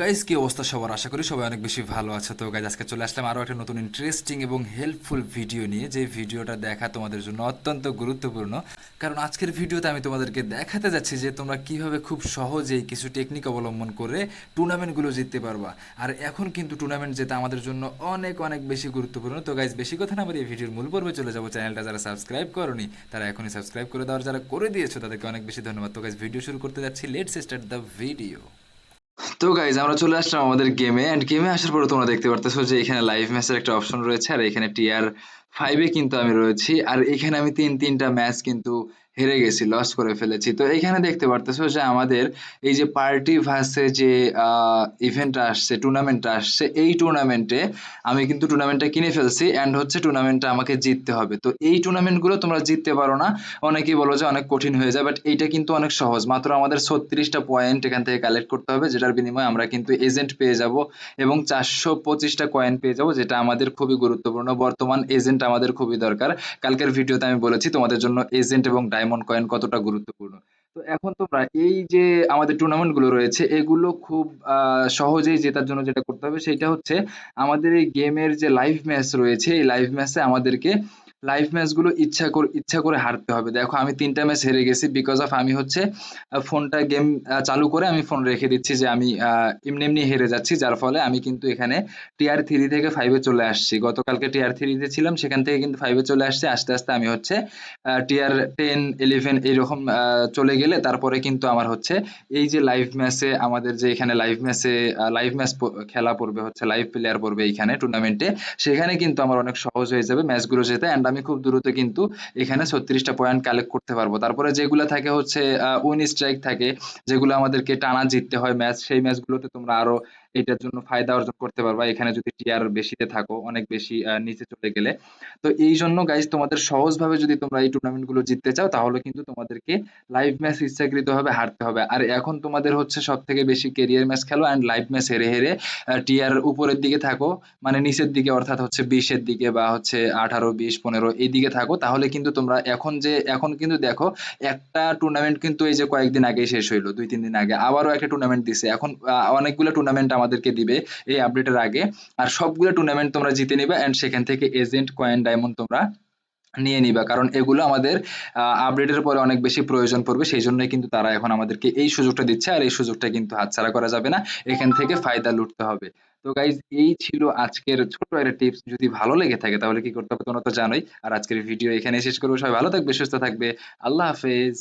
Guys কি অবস্থা সবার? আশা করি সবাই অনেক বেশি ভালো আছে। তো গাইজ আজকে চলে আসলাম আরও একটা নতুন ইন্টারেস্টিং এবং হেল্পফুল ভিডিও নিয়ে। যে ভিডিওটা দেখা তোমাদের জন্য অত্যন্ত গুরুত্বপূর্ণ। কারণ আজকের ভিডিওতে আমি তোমাদেরকে দেখাতে যাচ্ছি যে তোমরা কীভাবে খুব সহজেই কিছু টেকনিক অবলম্বন করে টুর্নামেন্টগুলো জিততে পারবা। আর এখন কিন্তু টুর্নামেন্ট যেতে আমাদের জন্য অনেক অনেক বেশি গুরুত্বপূর্ণ। তো গাইজ বেশি কথা না আমার এই ভিডিওর মূল পর্বে চলে যাব। চ্যানেলটা যারা সাবস্ক্রাইব করনি, তারা এখনই সাবস্ক্রাইব করে দেওয়ার যারা করে দিয়েছ, তাদেরকে অনেক বেশি ধন্যবাদ। তো গাইজ ভিডিও শুরু করতে যাচ্ছি। লেটস স্টার্ট দ্য ভিডিও তো গাইজ আমরা চলে আসলাম আমাদের গেমে এন্ড গেমে আসার পরে তোমরা দেখতে পারতেছো যে এখানে লাইভ ম্যাচের একটা অপশন রয়েছে, আর এখানে টিআর ফাইভে কিন্তু আমি রয়েছি, আর এখানে আমি তিন, তিনটা ম্যাচ কিন্তু হেরে গেছি লস করে ফেলেছি। তো এখানে দেখতে পারতেছো যে আমাদের এই যে পার্টি ভার্সে যে ইভেন্টটা আসছে টুর্নামেন্টটা আসছে, এই টুর্নামেন্টে আমি কিন্তু টুর্নামেন্টটা কিনে ফেলছি অ্যান্ড হচ্ছে টুর্নামেন্টটা আমাকে জিততে হবে। তো এই টুর্নামেন্টগুলো তোমরা জিততে পারো না, অনেকেই বলো যে অনেক কঠিন হয়ে যায় বাট এইটা কিন্তু অনেক সহজ। মাত্র আমাদের ছত্রিশটা পয়েন্ট এখান থেকে কালেক্ট করতে হবে, যেটার বিনিময়ে আমরা কিন্তু এজেন্ট পেয়ে যাব এবং চারশো পঁচিশটা কয়েন পেয়ে যাব, যেটা আমাদের খুবই গুরুত্বপূর্ণ। বর্তমান এজেন্ট আমাদের খুবই দরকার। কালকের ভিডিওতে আমি বলেছি তোমাদের জন্য এজেন্ট এবং ডায়মন্ড কয়েন কতটা গুরুত্বপূর্ণ। তো এখন তোমরা এই যে আমাদের টুর্নামেন্টগুলো রয়েছে, এগুলো খুব সহজেই জেতার জন্য যেটা করতে হবে সেটা হচ্ছে আমাদের এই গেমের যে লাইভ ম্যাচ রয়েছে, এই লাইভ ম্যাচে আমাদেরকে লাইভ ম্যাচগুলো ইচ্ছা করে ইচ্ছা করে হারতে হবে। দেখো, আমি তিনটা ম্যাচ হেরে গেছি বিকজ অফ আমি হচ্ছে ফোনটা গেম চালু করে আমি ফোন রেখে দিচ্ছি যে আমি এমনি এমনি হেরে যাচ্ছি। যার ফলে আমি কিন্তু এখানে টিআর থ্রি থেকে ফাইভে চলে আসছি। গতকালকে টিআর থ্রিতে ছিলাম, সেখান থেকে কিন্তু ফাইভে চলে আসছি। আস্তে আস্তে আমি হচ্ছে টিআর টেন ইলেভেন এইরকম চলে গেলে তারপরে কিন্তু আমার হচ্ছে, এই যে লাইভ ম্যাচে আমাদের যে এখানে লাইভ ম্যাচে লাইভ ম্যাচ খেলা পড়বে, হচ্ছে লাইভ প্লেয়ার পড়বে এইখানে টুর্নামেন্টে সেখানে কিন্তু আমার অনেক সহজ হয়ে যাবে ম্যাচগুলো যেতে। অ্যান্ড আমি খুব দ্রুত কিন্তু এখানে ছত্রিশটা পয়েন্ট কালেক্ট করতে পারব। তারপরে যেগুলো থাকে হচ্ছে উইন স্ট্রাইক থাকে, যেগুলো আমাদেরকে টানা জিততে হয় ম্যাচ সেই ম্যাচগুলোতে তোমরা আরও এটার জন্য ফায়দা অর্জন করতে পারবা। এখানে যদি টিআর বেশিতে থাকো, অনেক বেশি নিচে চলে গেলে। তো এই জন্য গাইজ তোমাদের সহজভাবে যদি তোমরা এই টুর্নামেন্টগুলো জিততে চাও, তাহলে কিন্তু তোমাদেরকে লাইভ ম্যাচ ইচ্ছাকৃতভাবে হারতে হবে। আর এখন তোমাদের হচ্ছে সব থেকে বেশি কেরিয়ার ম্যাচ খেলো অ্যান্ড লাইভ ম্যাচ হেরে হেরে টিআর উপরের দিকে থাকো। মানে নিচের দিকে, অর্থাৎ হচ্ছে বিশের দিকে বা হচ্ছে আঠারো, বিশ, পনেরো এই দিকে থাকো। তাহলে কিন্তু তোমরা এখন যে, এখন কিন্তু দেখো, একটা টুর্নামেন্ট কিন্তু এই যে কয়েকদিন আগে শেষ হইল, দুই, তিন দিন আগে। আবারও একটা টুর্নামেন্ট দিছে। এখন অনেকগুলো টুর্নামেন্ট আমাদেরকে দিবে এই আপডেটের আগে। আর সবগুলো টুর্নামেন্ট তোমরা জিতে নিবে এন্ড সেখান থেকে এজেন্ট কয়েন ডায়মন্ড তোমরা নিয়ে নিবা। কারণ এগুলো আমাদের আপডেটের পরে অনেক বেশি প্রয়োজন পড়বে। সেই জন্যই কিন্তু তারা এখন আমাদেরকে এই সুযোগটা দিচ্ছে আর এই সুযোগটা কিন্তু হাতছাড়া করা যাবে না। এখান থেকে ফায়দা লুটতে হবে। তো গাইজ এই ছিল আজকের ছোট একটা টিপস যদি ভালো লেগে থাকে তাহলে কি করতে হবে তোমরা তো জানোই। আর আজকের ভিডিও এখানে শেষ করব। সবাই ভালো থাকবে, সুস্থ থাকবে। আল্লাহ হাফেজ।